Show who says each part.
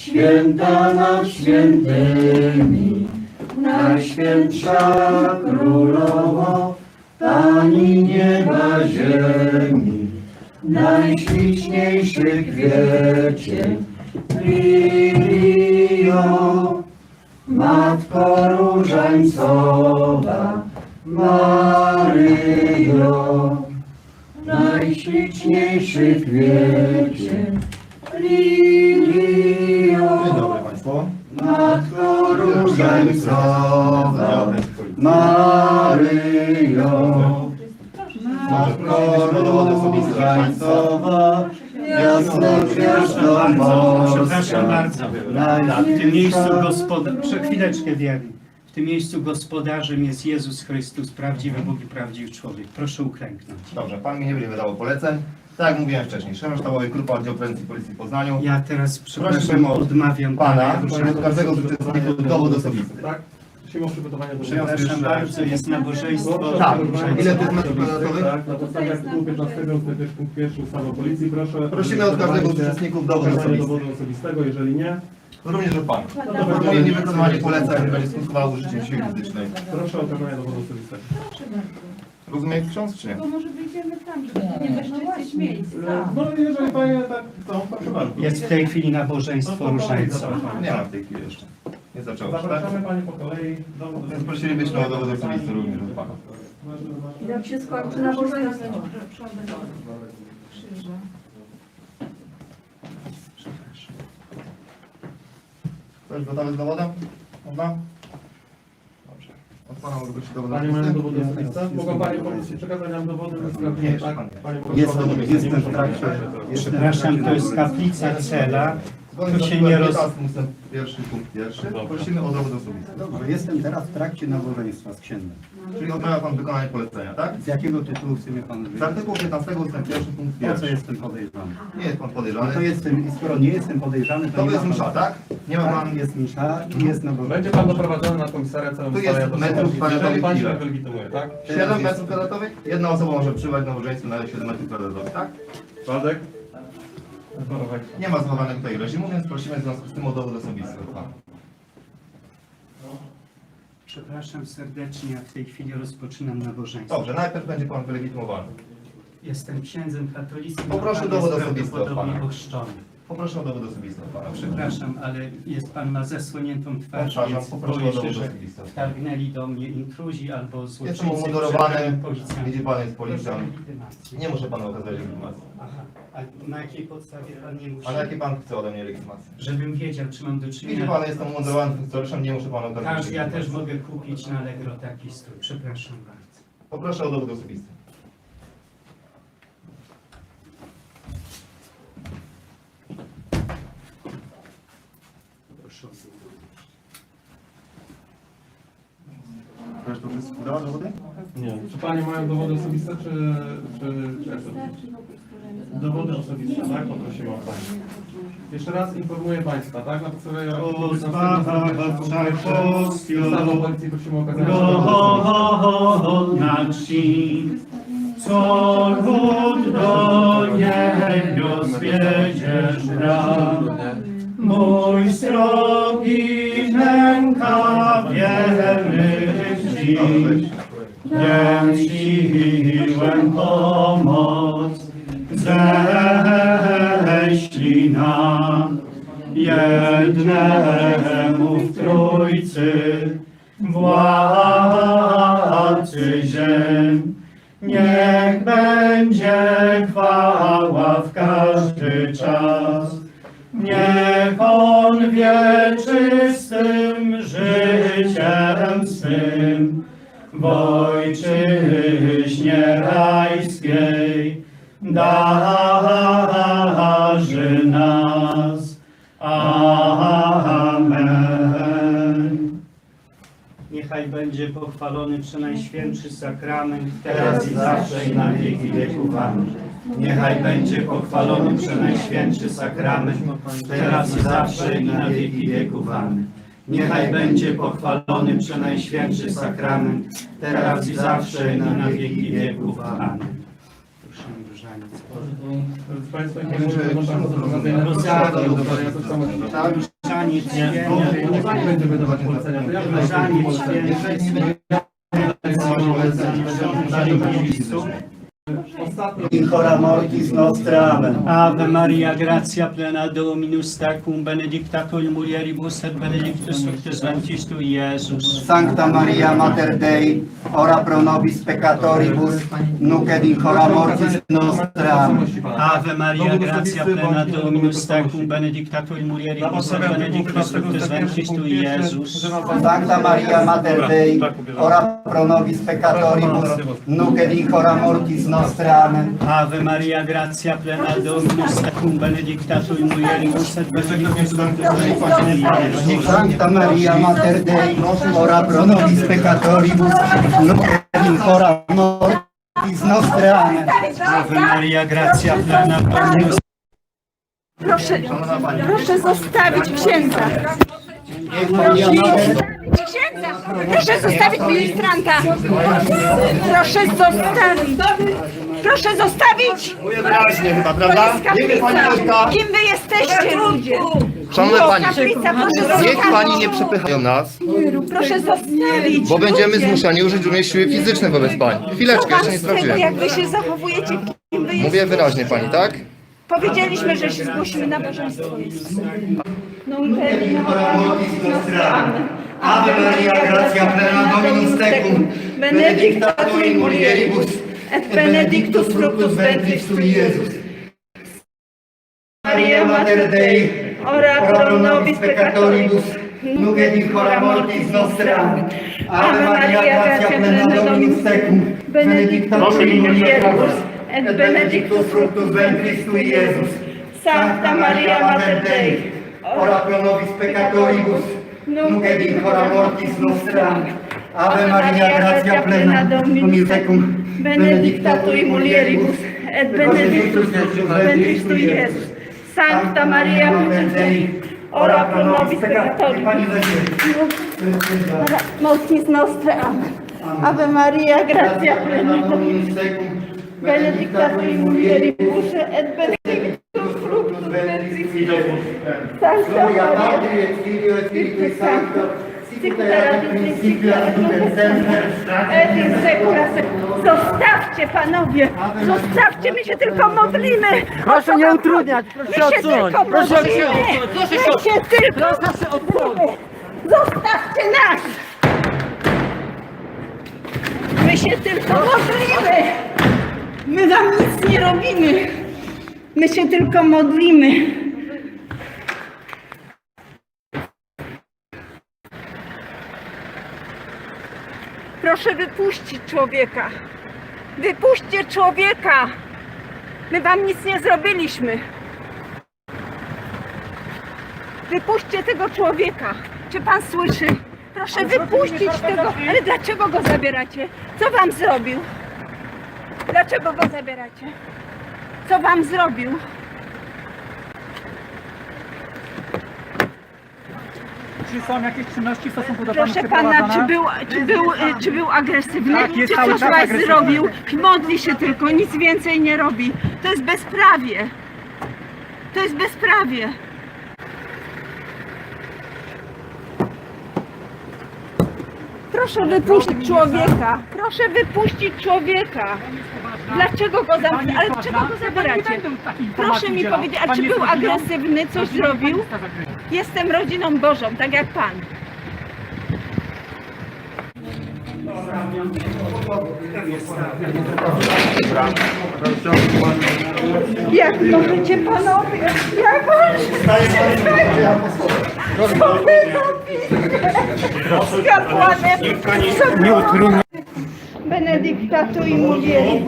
Speaker 1: święta nad świętymi, Najświętsza Królowo, Pani nieba ziemi, najśliczniejszy kwiecie, Lilio, Matko Różańcowa, Maryjo, najśliczniejszy kwiecie, Lilio, Różańcowa, Maryjo, Matko Różańcowa, jasno gwiazdo
Speaker 2: Przepraszam bardzo. W tym miejscu gospoda... Prze- chwileczkę wierni. W tym miejscu gospodarzem jest Jezus Chrystus, prawdziwy Bóg i prawdziwy człowiek. Proszę uklęknąć.
Speaker 3: Dobrze, Pan mi nie będzie wydawał poleceń. Tak jak mówiłem wcześniej, szef sztabowy Grupa Oddział Prewencji Policji w Poznaniu.
Speaker 2: Ja teraz, przepraszam,
Speaker 3: o
Speaker 2: odmawiam
Speaker 3: Pana, proszę od każdego z uczestników dowód osobisty.
Speaker 4: Tak? Prosimy o przygotowanie do
Speaker 2: Przepraszam bardzo, jest nabożeństwo.
Speaker 3: Tak. Ile jest metrów kwadratowych?
Speaker 4: Tak, na podstawie artykułu 15 ust. punkt 1 ustawy o policji proszę...
Speaker 3: Prosimy od każdego z uczestników dowód osobisty.
Speaker 4: dowodu osobistego, jeżeli nie,
Speaker 3: Również od Pana.
Speaker 4: no to będzie
Speaker 3: niewykonywanie poleceń, będzie skutkowało użyciem siły fizycznej.
Speaker 4: Proszę o okazanie dowodu osobistego.
Speaker 3: Rozumie ksiądz czy nie?
Speaker 5: To może wyjdziemy tam, żeby nie bezczyścić miejsc.
Speaker 4: No jeżeli Panie tak chcą, proszę bardzo.
Speaker 2: Jest w tej chwili nabożeństwo różańcowe.
Speaker 3: Nie ma w tej chwili jeszcze. Nie zaczęło się, tak?
Speaker 4: Zapraszamy Panie po kolei. Dowód
Speaker 3: Więc prosilibyśmy o dowód osobisty również od Pana.
Speaker 5: Jak się skończy nabożeństwo. Krzyża.
Speaker 3: Ktoś gotowy z dowodem? Można? Pana
Speaker 4: Panie mają dowody osobiste? Mogą Panie powiedzieć, przekazać nam dowody
Speaker 3: jeszcze
Speaker 4: tak?
Speaker 3: pan nie.
Speaker 4: Panie
Speaker 1: Jestem-
Speaker 4: proszę,
Speaker 1: jestem w trakcie.
Speaker 2: Przepraszam, to jest kaplica cela.
Speaker 3: Zgodnie
Speaker 2: Tu się nie roz...
Speaker 3: 15 ustęp pierwszy, punkt pierwszy, prosimy o dowód osobisty.
Speaker 1: Dobrze, jestem teraz w trakcie nabożeństwa z księdem.
Speaker 3: Czyli odmawia Pan wykonania polecenia, tak?
Speaker 1: Z jakiego tytułu chce mnie pan
Speaker 3: Z
Speaker 1: wyjść?
Speaker 3: artykułu 15 ustęp pierwszy, punkt
Speaker 1: Po co
Speaker 3: pierwszy.
Speaker 1: jestem podejrzany?
Speaker 3: Nie jest Pan
Speaker 1: No
Speaker 3: podejrzany.
Speaker 1: to jestem, i skoro nie jestem podejrzany, to
Speaker 3: To
Speaker 1: nie
Speaker 3: jest
Speaker 1: ma
Speaker 3: msza,
Speaker 1: pan-
Speaker 3: tak? Nie ma Pan...
Speaker 1: jest msza i jest nabożeństwo.
Speaker 4: Będzie Pan doprowadzony na komisariat celem
Speaker 3: Tu jest metrów kwadratowych
Speaker 4: Jeżeli Pan się
Speaker 3: ile?
Speaker 4: tak wylegitymuje, tak?
Speaker 3: 7 metrów kwadratowych? Jedna osoba może przybywać na nabożeństwo na 7 metrów kwadratowych, tak?
Speaker 4: Władek?
Speaker 3: Nie ma zmawianego tutaj reżimu, więc prosimy w związku z tym o dowód osobisty od Pana.
Speaker 2: Przepraszam serdecznie, ja w tej chwili rozpoczynam nabożeństwo.
Speaker 3: Dobrze, najpierw będzie Pan wylegitymowany.
Speaker 2: Jestem księdzem katolickim.
Speaker 3: Poproszę
Speaker 2: pan
Speaker 3: dowód
Speaker 2: jest
Speaker 3: osobisty od
Speaker 2: prawdopodobnie
Speaker 3: pana.
Speaker 2: ochrzczony.
Speaker 3: Poproszę o dowód osobisty od Pana.
Speaker 2: Przepraszam, ale jest pan ma zasłoniętą twarz,
Speaker 3: Przepraszam,
Speaker 2: więc
Speaker 3: poproszę
Speaker 2: boję
Speaker 3: o
Speaker 2: się,
Speaker 3: dowód
Speaker 2: że
Speaker 3: osobisty.
Speaker 2: wtargnęli do mnie intruzi albo
Speaker 3: Jestem
Speaker 2: złoczyńcy
Speaker 3: umundurowany,
Speaker 2: przebrani policjanci.
Speaker 3: widzi Pan jest
Speaker 2: Proszę
Speaker 3: policjant. Nie muszę Panu okazać legitymacji.
Speaker 2: Aha, a na jakiej podstawie pan nie musi?
Speaker 3: Ale jakie Pan chce ode mnie legitymację?
Speaker 2: Żebym wiedział, czy mam do
Speaker 3: Widzi
Speaker 2: czynienia...
Speaker 3: Pan, jestem umundurowany funkcjonariuszem, nie muszę Panu okazać
Speaker 2: Każdy, ja też
Speaker 3: legitymacji.
Speaker 2: mogę kupić na Allegro taki strój. Przepraszam bardzo.
Speaker 3: Poproszę o dowód osobisty. To dała dowody?
Speaker 4: Nie. Czy Panie mają dowody osobiste, czy... czy, czy jak to? Dowody osobiste, tak? Poprosimy o Panie. Jeszcze raz informuję Państwa, tak? Na podstawie artykułu 15 ustawy o policji prosimy o okazanie
Speaker 2: Godna ci, co lud do niebios wiedziesz bram. Mój srogi nęka wiernych Dam siłę pomoc, ześlij nam. Jednemu w Trójcy, władcy ziem. Niech będzie chwała w każdy czas, niech On wieczystym życiem swym w ojczyźnie rajskiej darzy nas. Amen. Niechaj będzie pochwalony Przenajświętszy Sakrament, teraz i zawsze i na wieki wieków. Amen. Niechaj będzie pochwalony Przenajświętszy Sakrament, teraz i zawsze i na wieki wieków. Amen. Niechaj będzie pochwalony Przenajświętszy Sakrament, teraz i zawsze i na wieki wieków. Amen.
Speaker 4: Z Państwa informuję, że można to samo
Speaker 2: Różaniec,
Speaker 4: Nie będzie wydawać bym
Speaker 2: Różaniec, święty.
Speaker 4: Ostatnio
Speaker 1: In hora mortis nostra. Amen.
Speaker 2: Ave Maria, gratia plena Dominus tecum, benedicta tu in mulieribus et benedictus fructus ventris tui, Iesus.
Speaker 1: Sancta Maria Mater Dei, ora pro nobis peccatoribus, nunc et in mortis nostra. Amen.
Speaker 2: Ave Maria, gratia plena Dominus tecum, benedicta tu in mulieribus et benedictus fructus ventris tui, Iesus.
Speaker 1: Sancta Maria Mater Dei, ora pro nobis peccatoribus, nunc et in mortis nostra. Amen.
Speaker 2: Ave Maria, gratia plena Dominus tecum, benedicta tu in mulieribus et benedictus fructus tui.
Speaker 1: Sancta Maria Mater Dei, ora pro nobis peccatoribus, nunc et in hora mortis nostra. Amen.
Speaker 2: Ave Maria, gratia plena Dominus
Speaker 5: Proszę, proszę zostawić księdza. Księdza! Proszę zostawić ministranta! Proszę zostawić! Proszę zostawić!
Speaker 3: Wyraźnie chyba,
Speaker 5: To
Speaker 3: prawda?
Speaker 5: jest kaplica! Kim wy jesteście ludzie?
Speaker 6: Szanowna
Speaker 5: To
Speaker 6: Pani,
Speaker 5: kaplica, proszę
Speaker 6: niech
Speaker 5: zostawić!
Speaker 6: Pani nie przepycha nas,
Speaker 5: Proszę zostawić!
Speaker 6: bo będziemy
Speaker 5: ludzie.
Speaker 6: zmuszani użyć również siły fizycznej wobec Pani. Chwileczkę,
Speaker 5: wam
Speaker 6: jeszcze nie
Speaker 5: z tego,
Speaker 6: sprawdziłem.
Speaker 5: jak wy się zachowujecie? Kim wy
Speaker 6: Mówię wyraźnie Pani, tak?
Speaker 5: Powiedzieliśmy, że się zgłosimy na bożeństwo. No,
Speaker 1: Ave Maria, gratia plena Dominus tecum, benedicta tu in mulieribus,
Speaker 5: et benedictus fructus ventris tui,
Speaker 1: Iesus. Maria Mater Dei,
Speaker 5: ora pro nobis peccatoribus,
Speaker 1: nunc et in hora mortis nostra.
Speaker 5: Ave Maria, gratia plena Dominus
Speaker 1: tecum,
Speaker 5: benedicta tu in mulieribus, et benedictus
Speaker 1: fructus ventris tui, Iesus.
Speaker 5: Sancta Maria Mater Dei,
Speaker 1: ora pro nobis peccatoribus, nunc et in hora mortis nostra. Ave Maria, gratia plena, Dominus tecum,
Speaker 5: benedicta tu in mulieribus, et benedictus fructus ventris tui, Iesus. Sancta Maria Mater Dei, ora pro nobis peccatoribus, mortis nostra. Amen. Ave Maria, gratia plena,
Speaker 1: Dominus tecum,
Speaker 5: benedicta tu in mulieribus, et benedictus fructus ventris tui. Sancta
Speaker 1: Gloria
Speaker 5: Maria,
Speaker 1: Patri et Filio et Spiritui Sancto, sic erat in principio et nunc et semper,
Speaker 5: et in secula. Zostawcie panowie, zostawcie, my się tylko modlimy. Proszę nie utrudniać, proszę odsunąć. Proszę odsunąć. My się tylko modlimy. Zostawcie nas. My się tylko modlimy. My wam nic nie robimy. My się tylko modlimy. Proszę wypuścić człowieka. Wypuśćcie człowieka. My wam nic nie zrobiliśmy. Wypuśćcie tego człowieka. Czy pan słyszy? Proszę wypuścić tego. Ale dlaczego go zabieracie? Co wam zrobił? Dlaczego go zabieracie? Co wam zrobił?
Speaker 7: Czy są jakieś czynności w stosunku do
Speaker 5: Proszę pana, czy był, czy był, y, czy był agresywny?
Speaker 7: Tak, jest
Speaker 5: czy
Speaker 7: cały
Speaker 5: coś
Speaker 7: czas
Speaker 5: was
Speaker 7: agresywny.
Speaker 5: zrobił? Modli się tylko, nic więcej nie robi. To jest bezprawie. To jest bezprawie. Proszę wypuścić człowieka. Proszę wypuścić człowieka. Dlaczego go zamknąć? Ale czego go zabieracie? Proszę mi powiedzieć, a czy był agresywny, coś zrobił? Jestem rodziną Bożą, tak jak pan. Jak możecie panowie? Jak możecie? Kapłanem? Benedykta tu i mówili.